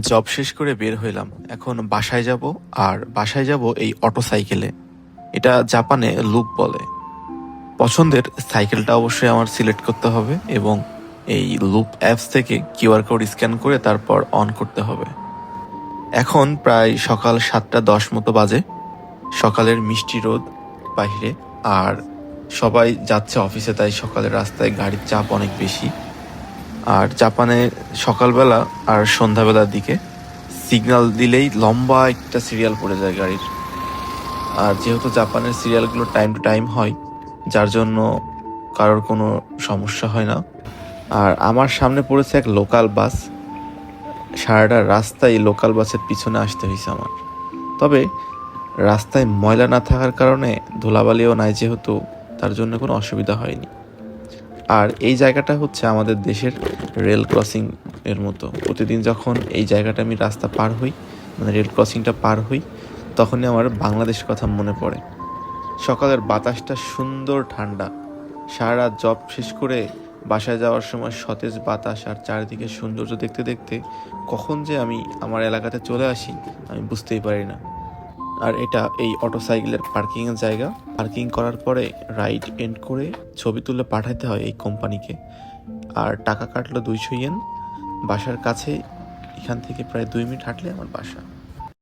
Job শেষ করে বের হইলাম। এখন বাসায় যাব আর বাসায় যাব এই অটো সাইকেলে এটা জাপানে লুপ বলে। পছন্দের সাইকেলটা অবশ্যই আমার সিলেক্ট করতে হবে এবং এই লুপ অ্যাপস থেকে কিউআর কোড স্ক্যান করে তারপর অন করতে হবে। এখন প্রায় সকাল সাতটা দশ মতো বাজে। সকালের মিষ্টি রোদ বাইরে আর সবাই যাচ্ছে অফিসে, তাই সকালের রাস্তায় গাড়ির চাপ অনেক বেশি। আর জাপানে সকালবেলা আর সন্ধ্যাবেলার দিকে সিগন্যাল দিলেই লম্বা একটা সিরিয়াল পড়ে যায় গাড়ির। আর যেহেতু জাপানের সিরিয়ালগুলো টাইম টু টাইম হয়, যার জন্য কারোর কোনো সমস্যা হয় না। আর আমার সামনে পড়েছে এক লোকাল বাস। সারাটা রাস্তায় লোকাল বাসের পিছনে আসতে হয়েছে আমার। তবে রাস্তায় ময়লা না থাকার কারণে ধুলাবালিও নাই যেহেতু, তার জন্য কোনো অসুবিধা হয়নি। আর এই জায়গাটা হচ্ছে আমাদের দেশের রেল ক্রসিং এর মতো। প্রতিদিন যখন এই জায়গাটা আমি রাস্তা পার হই মানে রেল ক্রসিংটা পার হই, তখনই আমার বাংলাদেশের কথা মনে পড়ে। সকালের বাতাসটা সুন্দর ঠান্ডা। সারা জব শেষ করে বাসায় যাওয়ার সময় সতেজ বাতাস আর চারিদিকে সৌন্দর্য দেখতে দেখতে কখন যে আমি আমার এলাকাতে চলে আসি, আমি বুঝতেই পারি না। আর এটা এই অটো সাইকেলের এর জায়গা। পার্কিং করার পরে রাইড এন্ড করে ছবি তুলে পাঠাতে হয় এই কোম্পানিকে। আর টাকা কাটলো দুইশো ইয়েন। বাসার কাছে এখান থেকে প্রায় দুই মিনিট হাঁটলে আমার বাসা।